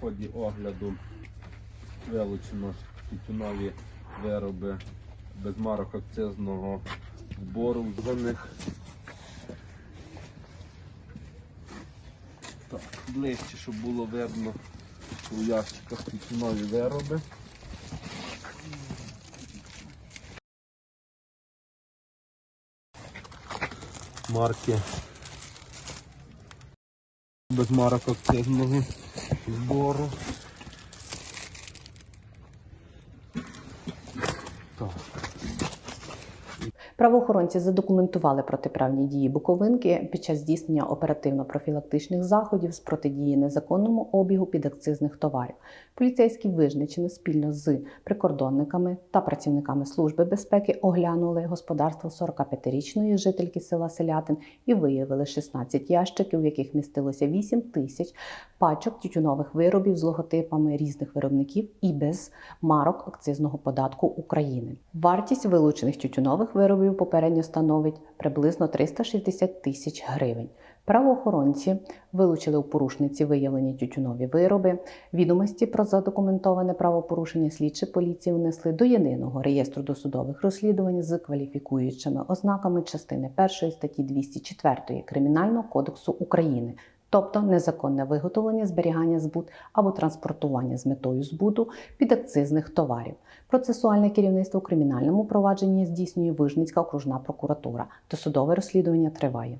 ході огляду вилучено тютюнові вироби без марок акцизного збору них. Так, ближче, щоб було видно у ящиках тютюнові вироби. Марки без марок акцизного збору. Так. Правоохоронці задокументували протиправні дії Буковинки під час здійснення оперативно-профілактичних заходів з протидії незаконному обігу підакцизних товарів. Поліцейські визначено спільно з прикордонниками та працівниками служби безпеки оглянули господарство 45-річної жительки села Селятин і виявили 16 ящиків, в яких містилося 8 тисяч пачок тютюнових виробів з логотипами різних виробників і без марок акцизного податку України. Вартість вилучених тютюнових виробів попередньо становить приблизно 360 тисяч гривень. Правоохоронці вилучили у порушниці виявлені тютюнові вироби. Відомості про задокументоване правопорушення слідчі поліції внесли до єдиного реєстру досудових розслідувань з кваліфікуючими ознаками частини 1 статті 204 Кримінального кодексу України. Тобто незаконне виготовлення, зберігання, збут або транспортування з метою збуту підакцизних товарів. Процесуальне керівництво у кримінальному провадженні здійснює Вижницька окружна прокуратура. Досудове розслідування триває.